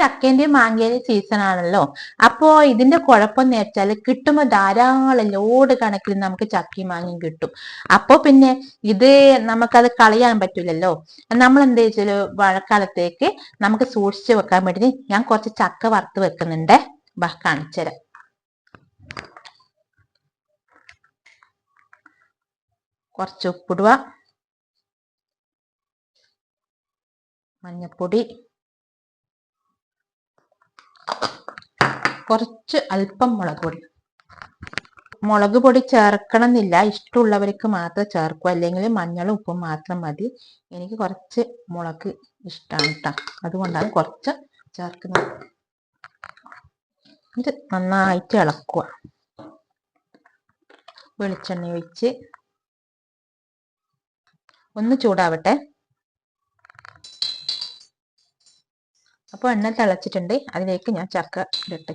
ചക്കേന്റെയും മാങ്ങേന്റെയും season ആണല്ലോ. അപ്പോ ഇതിന്റെ കുഴപ്പം വെച്ചാൽ കിട്ടുമ്പോൾ ധാരാളം ലോഡ് കണക്കിന് നമുക്ക് ചക്കയും മാങ്ങയും കിട്ടും. അപ്പോ പിന്നെ ഇത് നമുക്കത് കളയാൻ പറ്റില്ലല്ലോ നമ്മൾ എന്താ വെച്ചാൽ മഴക്കാലത്തേക്ക് നമുക്ക് സൂക്ഷിച്ചു വെക്കാൻ വേണ്ടി ഞാൻ കുറച്ച് ചക്ക വറുത്ത് വെക്കുന്നുണ്ട്. ബാ കുറച്ച് ഉപ്പിടുക മഞ്ഞപ്പൊടി കുറച്ച് അല്പം മുളക് പൊടി. മുളക് പൊടി ചേർക്കണം എന്നില്ല ഇഷ്ടമുള്ളവർക്ക് മാത്രം ചേർക്കും അല്ലെങ്കിൽ മഞ്ഞളും ഉപ്പും മാത്രം മതി. എനിക്ക് കുറച്ച് മുളക് ഇഷ്ടമാണ് കേട്ടോ അതുകൊണ്ടാണ് കുറച്ച് ചേർക്കുന്നത്. ഇത് നന്നായിട്ട് ഇളക്കുക. വെളിച്ചെണ്ണ ഒഴിച്ച് ഒന്ന് ചൂടാവട്ടെ. അപ്പോൾ എണ്ണ തിളച്ചിട്ടുണ്ട്. അതിലേക്ക് ഞാൻ ചക്ക ഇടട്ടെ.